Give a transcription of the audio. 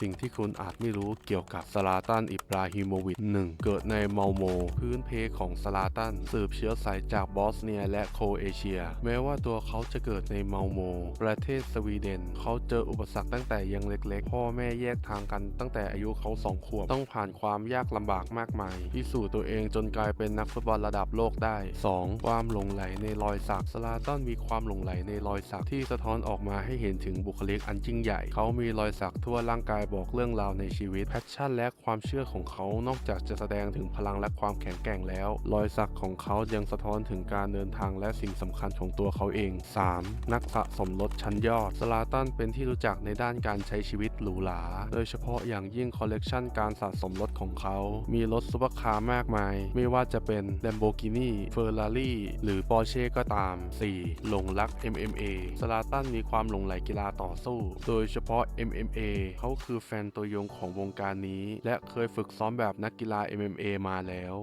สิ่งที่คุณอาจไม่รู้เกี่ยวกับซาลาตันอิบราฮิโมวิช 1. เกิดในเมาโม พื้นเพของซาลาตันสืบเชื้อสายจากบอสเนียและโครเอเชีย แม้ว่าตัวเขาจะเกิดในเมาโม ประเทศสวีเดน เขาเจออุปสรรคตั้งแต่ยังเล็กๆ พ่อแม่แยกทางกันตั้งแต่อายุเขาสองขวบ ต้องผ่านความยากลำบากมากมายพิสูจน์ตัวเองจนกลายเป็นนักฟุตบอลระดับโลกได้ 2. ความหลงไหลในรอยสักซาลาตันมีความหลงไหลในรอยสักที่สะท้อนออกมาให้เห็นถึงบุคลิกอันยิ่งใหญ่ เขามีรอยสักทั่วร่างกายบอกเรื่องราวในชีวิตแพชชั่นและความเชื่อของเขานอกจากจะแสดงถึงพลังและความแข็งแกร่งแล้ว รอยสักของเขายังสะท้อนถึงการเดินทางและสิ่งสำคัญของตัวเขาเอง 3. นักสะสมรถชั้นยอดสลาตันเป็นที่รู้จักในด้านการใช้ชีวิตหรูหรา โดยเฉพาะอย่างยิ่งคอลเลกชันการสะสมรถของเขา มีรถซุปเปอร์คาร์มากมาย ไม่ว่าจะเป็น Lamborghini Ferrari หรือ Porsche ก็ตาม 4. หลงรัก MMA สลาตันมีความหลงไหลกีฬาต่อสู้ โดยเฉพาะ MMA เขาคืคือแฟนตัวยงของวงการนี้ และเคยฝึกซ้อมแบบนักกีฬา MMA มาแล้ว